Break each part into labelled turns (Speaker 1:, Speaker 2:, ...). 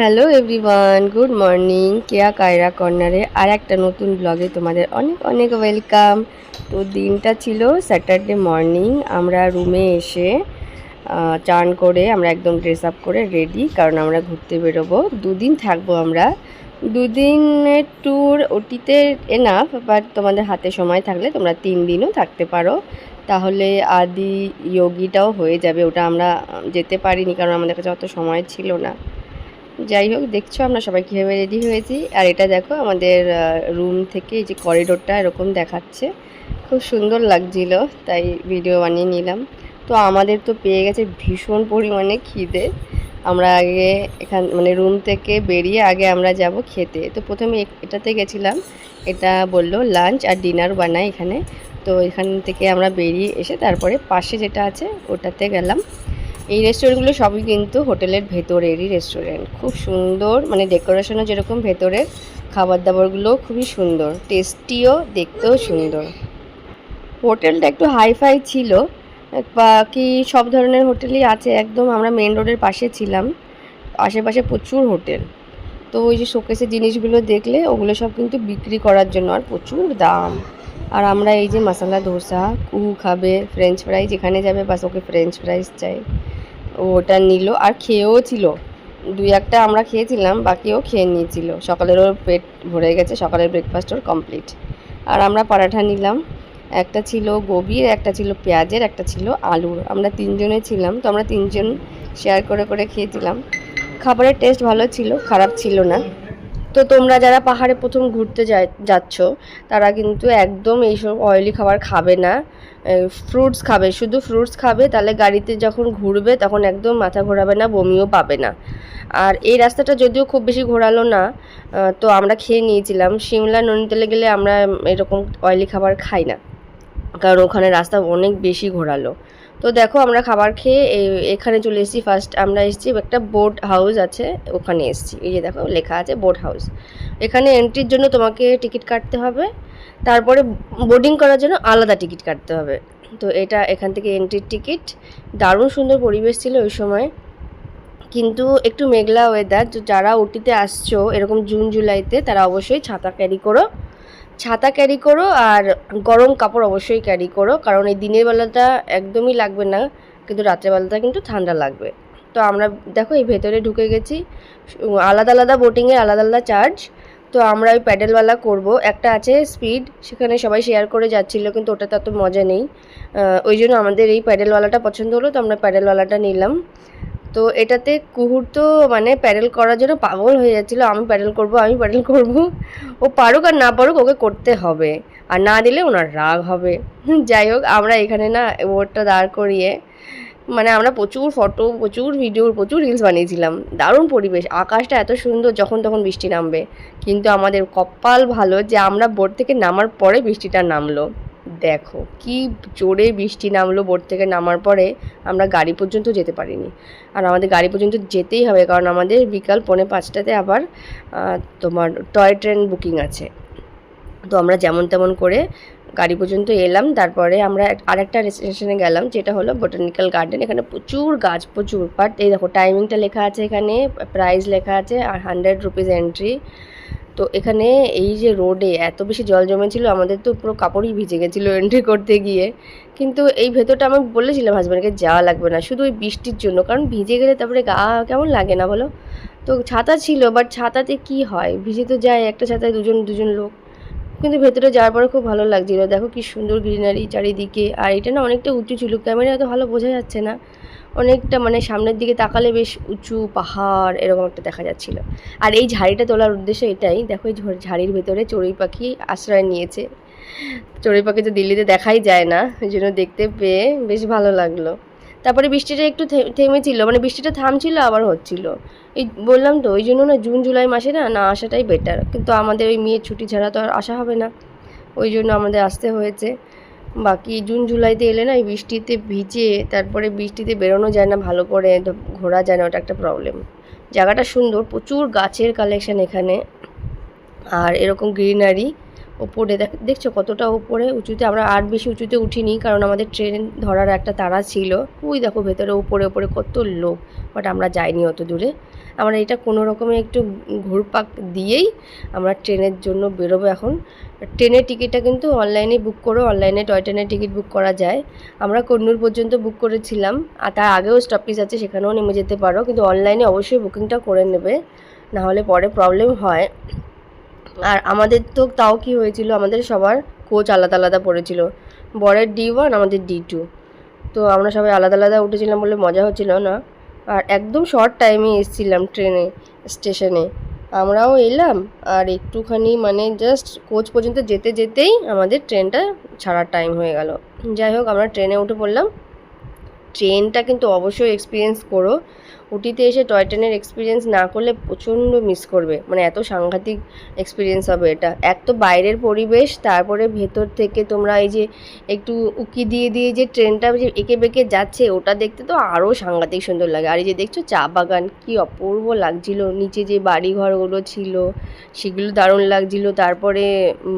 Speaker 1: Hello everyone good morning Keya Kaira কর্নারে আর একটা নতুন ব্লগে তোমাদের অনেক অনেক ওয়েলকাম তো দিনটা ছিল স্যাটারডে মর্নিং আমরা রুমে এসে চান করে আমরা একদম ড্রেস আপ করে রেডি কারণ আমরা ঘুরতে বেরোবো। দুদিন থাকব আমরা। দুদিনের ট্যুর ওটিতে এনাফ বাট তোমাদের হাতে সময় থাকলে তোমরা তিন দিনও থাকতে পারো। তাহলে আদি যোগিটাও হয়ে যাবে। ওটা আমরা যেতে পারিনি, কারণ আমাদের কাছে অত সময় ছিল না। যাই হোক দেখছ আমরা সবাই কীভাবে রেডি হয়েছি। আর এটা দেখো, আমাদের রুম থেকে এই যে করিডোরটা এরকম দেখাচ্ছে। খুব সুন্দর লাগছিল, তাই ভিডিও বানিয়ে নিলাম। তো আমাদের তো পেয়ে গেছে ভীষণ পরিমাণে খিদে। আমরা আগে এখান মানে রুম থেকে বেরিয়ে আগে আমরা যাব খেতে। তো প্রথমে এটাতে গেছিলাম। এটা বলল লাঞ্চ আর ডিনার বানায় এখানে। তো এখান থেকে আমরা বেরিয়ে এসে তারপরে পাশে যেটা আছে, ওটাতে গেলাম। এই রেস্টুরেন্টগুলো সবই কিন্তু হোটেলের ভেতরেরই রেস্টুরেন্ট খুব সুন্দর মানে ডেকোরেশনও যেরকম ভেতরে খাবার দাবারগুলো খুবই সুন্দর টেস্টিও দেখতেও সুন্দর। হোটেলটা একটু হাইফাই ছিল, বাকি সব ধরনের হোটেলই আছে, একদম আমরা মেন রোডের পাশে ছিলাম, আশেপাশে প্রচুর হোটেল। তো ওই যে শোকেসে জিনিসগুলো দেখলে, ওগুলো সব কিন্তু বিক্রি করার জন্য আর প্রচুর দাম। আর আমরা এই যে মশলা ধোসা কুহু খাবে ফ্রেঞ্চ ফ্রাই যেখানে যাবে, বাস ওকে ফ্রেঞ্চ ফ্রাইস চাই। ওটা নিল আর খেয়েও ছিল। দুই একটা আমরা খেয়েছিলাম, বাকিও খেয়ে নিয়েছিল। সকালের ওর পেট ভরে গেছে, সকালের ব্রেকফাস্ট ওর কমপ্লিট আর আমরা পরাঠা নিলাম। একটা ছিল গোবির একটা ছিল পেঁয়াজের, একটা ছিল আলুর। আমরা তিনজনে ছিলাম, তো আমরা তিনজন শেয়ার করে করে খেয়েছিলাম। খাবারের টেস্ট ভালো ছিল, খারাপ ছিল না। তো তোমরা যারা পাহাড়ে প্রথম ঘুরতে যায়, যাচ্ছ, তারা কিন্তু একদম এইসব অয়েলি খাবার খাবে না। ফ্রুটস খাবে, শুধু ফ্রুটস খাবে, তাহলে গাড়িতে যখন ঘুরবে তখন একদম মাথা ঘোরাবে না, বমিও পাবে না। আর এই রাস্তাটা যদিও খুব বেশি ঘোরালো না তো আমরা খেয়ে নিয়েছিলাম। সিমলা নৈনিতালে গেলে আমরা এরকম অয়েলি খাবার খাই না। কারণ ওখানে রাস্তা অনেক বেশি ঘোরালো। তো দেখো আমরা খাবার খেয়ে এখানে চলে এসেছি ফার্স্ট আমরা এসেছি, একটা বোট হাউস আছে, ওখানে এসেছি। এই যে দেখো, লেখা আছে বোট হাউস এখানে এন্ট্রির জন্য তোমাকে টিকিট কাটতে হবে। তারপরে বোর্ডিং করার জন্য আলাদা টিকিট কাটতে হবে। তো এটা এখান থেকে এন্ট্রির টিকিট দারুণ সুন্দর পরিবেশ ছিল ওই সময়। কিন্তু একটু মেঘলা ওয়েদার যারা ওটিতে আসছো, এরকম জুন জুলাইতে তারা অবশ্যই ছাতা ক্যারি করো। ছাতা ক্যারি করো আর গরম কাপড় অবশ্যই ক্যারি করো। কারণ এই দিনের বেলাটা একদমই লাগবে না, কিন্তু রাত্রেবেলাটা কিন্তু ঠান্ডা লাগবে। তো আমরা, দেখো এই ভেতরে ঢুকে গেছি। আলাদা আলাদা বোটিংয়ের আলাদা আলাদা চার্জ তো আমরা ওই প্যাডেলওয়ালা করব। একটা আছে স্পিড সেখানে সবাই শেয়ার করে যাচ্ছিল, কিন্তু ওটাতে এত মজা নেই। ওই জন্য আমাদের এই প্যাডেলওয়ালাটা পছন্দ হলো, তো আমরা প্যাডেলওয়ালাটা নিলাম। তো এটাতে কুহুর তো মানে প্যাডেল করার জন্য পাগল হয়ে যাচ্ছিল, আমি প্যাডেল করব, আমি প্যাডেল করব। ও পারুক আর না পারুক ওকে করতে হবে আর না দিলে ওনার রাগ হবে। যাই হোক, আমরা এখানে না বোর্ডটা দাঁড় করিয়ে মানে আমরা প্রচুর ফটো প্রচুর ভিডিও প্রচুর রিলস বানিয়েছিলাম। দারুণ পরিবেশ, আকাশটা এত সুন্দর যখন তখন বৃষ্টি নামবে। কিন্তু আমাদের কপাল ভালো যে আমরা বোট থেকে নামার পরে বৃষ্টিটা নামলো। দেখো, কি জোরে বৃষ্টি নামলো বোট থেকে নামার পরে আমরা গাড়ি পর্যন্ত যেতে পারিনি। আর আমাদের গাড়ি পর্যন্ত যেতেই হবে, কারণ আমাদের বিকাল পৌনে পাঁচটাতে আবার তোমার টয় ট্রেন বুকিং আছে। তো আমরা যেমন তেমন করে গাড়ি পর্যন্ত এলাম, তারপরে আমরা আরেকটা স্টেশনে গেলাম, যেটা হলো বোটানিক্যাল গার্ডেন এখানে প্রচুর গাছ, প্রচুর বাট এই দেখো টাইমিংটা লেখা আছে এখানে প্রাইস লেখা আছে, আর হান্ড্রেড রুপিস এন্ট্রি তো এখানে এই যে রোডে এত বেশি জল জমেছিল, আমাদের তো পুরো কাপড়ই ভিজে গেছিল এন্ট্রি করতে গিয়ে। কিন্তু এই ভেতরটা আমি বলেছিলাম হাজব্যান্ডকে যাওয়া লাগবে না, শুধু ওই বৃষ্টির জন্য, কারণ ভিজে গেলে তারপরে গা কেমন লাগে না বলো? তো ছাতা ছিল বাট ছাতাতে কি হয়? ভিজে তো যায় একটা ছাতায় দুজন দুজন লোক। কিন্তু ভেতরে যাওয়ার পরে খুব ভালো লাগছিল। দেখো কি সুন্দর গ্রিনারি চারিদিকে, আর এটা না অনেকটা উঁচু ছিল ক্যামেরা এত ভালো বোঝা যাচ্ছে না। অনেকটা মানে সামনের দিকে তাকালে বেশ উঁচু পাহাড় এরকম একটা দেখা যাচ্ছিল। আর এই ঝাড়িটা তোলার উদ্দেশ্য এটাই। দেখো এই ঝাড়ির ভেতরে চড়ুই পাখি আশ্রয় নিয়েছে। চড়ুই পাখি তো দিল্লিতে দেখাই যায় না, ওই জন্য দেখতে পেয়ে বেশ ভালো লাগল। তারপরে বৃষ্টিটা একটু থেমেছিল মানে বৃষ্টিটা থামছিল, আবার হচ্ছিল। এই বললাম তো, ওই জন্য না জুন, জুলাই মাসে না না আসাটাই বেটার কিন্তু আমাদের ওই মেয়ের ছুটি ছাড়া তো আর আসা হবে না। ওই জন্য আমাদের আসতে হয়েছে। বাকি জুন, জুলাইতে এলে না বৃষ্টিতে ভিজে তারপরে বৃষ্টিতে বেরোনো যায় না, ভালো করে ঘোরা যায় না, ওটা একটা প্রবলেম জায়গাটা সুন্দর, প্রচুর গাছের কালেকশান এখানে। আর এরকম গ্রিনারি ওপরে দেখ- দেখছ কতটা ওপরে উঁচুতে আমরা আর বেশি উঁচুতে উঠিনি, কারণ আমাদের ট্রেন ধরার একটা তাড়া ছিল। ওই দেখো ভেতরে ওপরে ওপরে কত লোক বাট আমরা যাইনি অত দূরে। আমরা এটা কোনো রকমে একটু ঘুরপাক দিয়েই আমরা ট্রেনের জন্য বেরোবো এখন। ট্রেনের টিকিটটা কিন্তু অনলাইনে বুক করো অনলাইনে টয় ট্রেনের টিকিট বুক করা যায়। আমরা কন্নুর পর্যন্ত বুক করেছিলাম, আর তার আগেও স্টপিস আছে, সেখানেও নেমে যেতে পারো। কিন্তু অনলাইনে অবশ্যই বুকিংটা করে নেবে না হলে পরে প্রবলেম হয়। আর আমাদের তো তাও কি হয়েছিল, আমাদের সবার কোচ আলাদা আলাদা পড়েছিল। বরের ডি ওয়ান, আমাদের ডি টু। তো আমরা সবাই আলাদা আলাদা উঠেছিলাম বলে মজা হচ্ছিল না। আর একদম শর্ট টাইমে এসেছিলাম ট্রেনে স্টেশনে আমরাও এলাম, আর একটুখানি মানে জাস্ট কোচ পর্যন্ত যেতে যেতেই আমাদের ট্রেনটা ছাড়ার টাইম হয়ে গেল। যাই হোক, আমরা ট্রেনে উঠে পড়লাম। ট্রেনটা কিন্তু অবশ্যই এক্সপিরিয়েন্স করো। উটিতে এসে টয় ট্রেনের এক্সপিরিয়েন্স না করলে প্রচণ্ড মিস করবে। মানে এত সাংঘাতিক এক্সপিরিয়েন্স হবে এটা। এক তো বাইরের পরিবেশ, তারপরে ভেতর থেকে তোমরা এই যে একটু উকি দিয়ে দিয়ে যে ট্রেনটা যে এঁকে বেঁকে যাচ্ছে, ওটা দেখতে তো আরও সাংঘাতিক সুন্দর লাগে। আর এই যে দেখছ চা বাগান, কি অপূর্ব লাগছিল। নিচে যে বাড়ি ঘরগুলো ছিল, সেগুলো দারুণ লাগছিল। তারপরে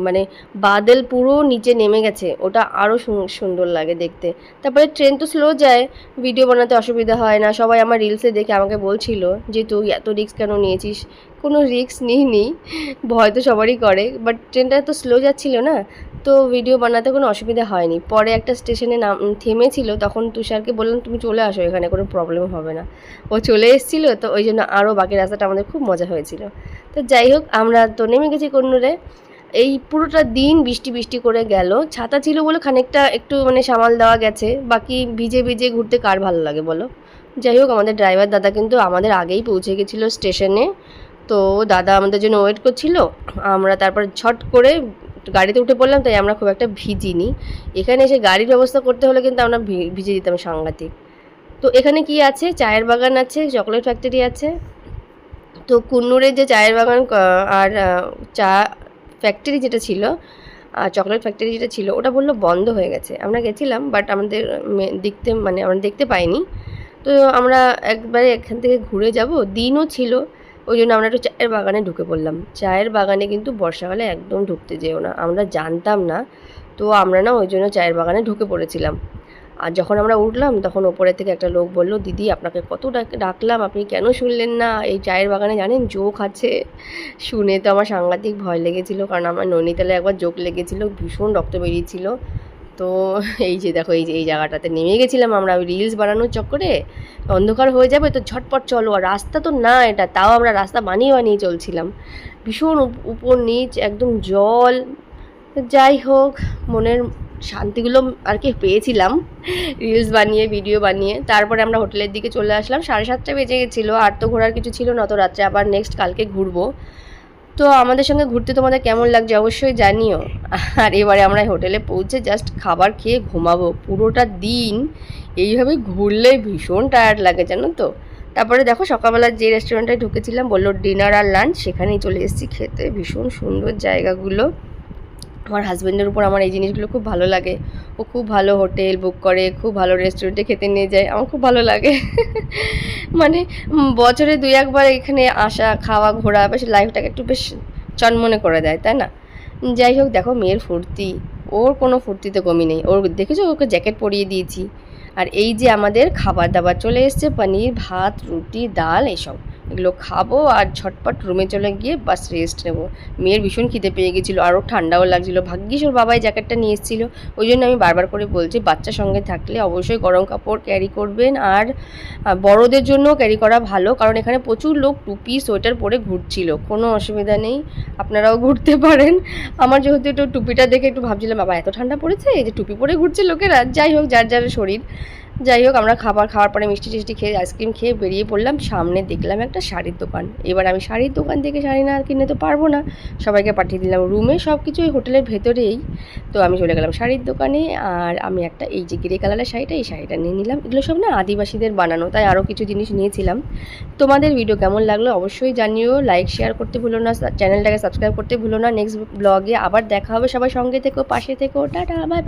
Speaker 1: মানে বাদল পুরো নিচে নেমে গেছে। ওটা আরও সুন্দর লাগে দেখতে। তারপরে ট্রেন তো স্লো যায় ভিডিও বানাতে অসুবিধা হয় না। সবাই আমার রিলসে দেখে আমাকে বলছিল যে, তুই এত রিক্স কেন নিয়েছিস? কোনো রিস্ক নিইনি, ভয় তো সবারই করে বাট ট্রেনটা তো স্লো যাচ্ছিল না, তো ভিডিও বানাতে কোনো অসুবিধা হয়নি। পরে একটা স্টেশনে নাম, থেমেছিল, তখন তুষারকে বললাম, তুমি চলে আসো এখানে, কোনো প্রবলেম হবে না। ও চলে এসেছিল, তো ওই জন্য আরও বাকি রাস্তাটা আমাদের খুব মজা হয়েছিল। তো যাই হোক, আমরা তো নেমে গেছি কন্নুরে। এই পুরোটা দিন বৃষ্টি বৃষ্টি করে গেল। ছাতা ছিল বলে খানিকটা একটু মানে সামাল দেওয়া গেছে। বাকি ভিজে ভিজে ঘুরতে কার ভালো লাগে বলো? যাই হোক, আমাদের ড্রাইভার দাদা কিন্তু আমাদের আগেই পৌঁছে গেছিল স্টেশনে তো দাদা আমাদের জন্য ওয়েট করছিল। আমরা তারপর ছট করে গাড়িতে উঠে পড়লাম, তাই আমরা খুব একটা ভিজিনি। এখানে এসে গাড়ির ব্যবস্থা করতে হলে কিন্তু আমরা ভিজে দিতাম সাংঘাতিক। তো এখানে কি আছে? চায়ের বাগান আছে চকলেট ফ্যাক্টরি আছে। তো কুন্নুরের যে চায়ের বাগান আর চা ফ্যাক্টরি যেটা ছিল চকলেট ফ্যাক্টরি যেটা ছিল, ওটা বলল বন্ধ হয়ে গেছে। আমরা গেছিলাম বাট আমাদের দেখতে মানে আমরা দেখতে পাইনি। তো আমরা একবারে এখান থেকে ঘুরে যাব, দিনও ছিল, ওই জন্য আমরা একটু চায়ের বাগানে ঢুকে পড়লাম। চায়ের বাগানে কিন্তু বর্ষাকালে একদম ঢুকতে যেও না, আমরা জানতাম না। তো আমরা না ওই জন্য চায়ের বাগানে ঢুকে পড়েছিলাম। আর যখন আমরা উঠলাম, তখন ওপরে থেকে একটা লোক বলল, দিদি, আপনাকে কত ডাক- ডাকলাম, আপনি কেন শুনলেন না? এই চায়ের বাগানে জানেন, জোক আছে। শুনে তো আমার সাংঘাতিক ভয় লেগেছিল, কারণ আমার নৈনিতালে একবার জোক লেগেছিল, ভীষণ রক্ত বেরিয়েছিল। তো এই যে দেখো, এই যে, এই জায়গাটাতে নেমে গেছিলাম আমরা ওই রিলস বানানোর চক্করে। অন্ধকার হয়ে যাবে তো ঝটপট চলো, আর রাস্তা তো না এটা, তাও আমরা রাস্তা বানিয়ে বানিয়ে চলছিলাম। ভীষণ উপর নিচ, একদম জল। যাই হোক, মনের শান্তিগুলো আর কি পেয়েছিলাম। রিলস বানিয়ে ভিডিও বানিয়ে। তারপরে আমরা হোটেলের দিকে চলে আসলাম। সাড়ে সাতটা বেজে গেছিল, আর তো ঘোরার কিছু ছিল না। তো রাত্রে আবার নেক্সট কালকে ঘুরবো। তো আমাদের সঙ্গে ঘুরতে তোমাদের কেমন লাগছে অবশ্যই জানিও। আর এবারে আমরা হোটেলে পৌঁছে জাস্ট খাবার খেয়ে ঘুমাবো। পুরোটা দিন এইভাবে ঘুরলে ভীষণ টায়ার্ড লাগে, জানো তো? তারপরে দেখো সকালবেলা যে রেস্টুরেন্টে ঢুকেছিলাম, বলল ডিনার আর লাঞ্চ সেখানেই চলে এসেছি খেতে। ভীষণ সুন্দর জায়গাগুলো। আমার হাজব্যান্ডের উপর আমার এই জিনিসগুলো খুব ভালো লাগে। ও খুব ভালো হোটেল বুক করে, খুব ভালো রেস্টুরেন্টে খেতে নিয়ে যায়, আমার খুব ভালো লাগে। মানে বছরে দুই একবার এখানে আসা, খাওয়া, ঘোরা, বেশ লাইফটাকে একটু বেশ চনমনে করে দেয়, তাই না? যাই হোক, দেখো মেয়ের ফুর্তি। ওর কোনো ফুর্তিতে কমি নেই। ওর, দেখেছ? ওকে জ্যাকেট পরিয়ে দিয়েছি। আর এই যে আমাদের খাবার দাবার চলে এসছে, পনির, ভাত, রুটি, ডাল, এসব। এগুলো খাব আর ঝটপট রুমে চলে গিয়ে বাস রেস্ট নেব। মেয়ের ভীষণ খিদে পেয়ে গেছিল আরও ঠান্ডাও লাগছিল। ভাগ্যিস ওর বাবাই জ্যাকেটটা নিয়ে এসেছিল। ওই জন্য আমি বারবার করে বলছি বাচ্চার সঙ্গে থাকলে অবশ্যই গরম কাপড় ক্যারি করবেন আর বড়দের জন্য ক্যারি করা ভালো, কারণ এখানে প্রচুর লোক টুপি সোয়েটার পরে ঘুরছিল। কোনো অসুবিধা নেই, আপনারাও ঘুরতে পারেন। আমার যেহেতু একটু টুপিটা দেখে একটু ভাবছিলাম, বাবা, এত ঠান্ডা পড়েছে? এই যে টুপি পরে ঘুরছে লোকেরা? যাই হোক, যার যার শরীর। যাই হোক, আমরা খাবার খাওয়ার পরে মিষ্টি টিষ্টি খেয়ে, আইসক্রিম খেয়ে বেরিয়ে পড়লাম। সামনে দেখলাম একটা শাড়ির দোকান। এবার আমি শাড়ির দোকান থেকে শাড়ি না কিনে তো পারব না। সবাইকে পাঠিয়ে দিলাম রুমে সব কিছু ওই হোটেলের ভেতরেই। তো আমি চলে গেলাম শাড়ির দোকানে। আর আমি একটা এই যে গ্রে কালারের শাড়িটা, এই শাড়িটা নিয়ে নিলাম। এগুলো সব না আদিবাসীদের বানানো, তাই আরও কিছু জিনিস নিয়েছিলাম। তোমাদের ভিডিও কেমন লাগল অবশ্যই জানিও। লাইক শেয়ার করতে ভুলো না। চ্যানেলটাকে সাবস্ক্রাইব করতে ভুলো না। নেক্সট ব্লগে আবার দেখা হবে। সবাই সঙ্গে থেকো, পাশে থেকো। Tata bye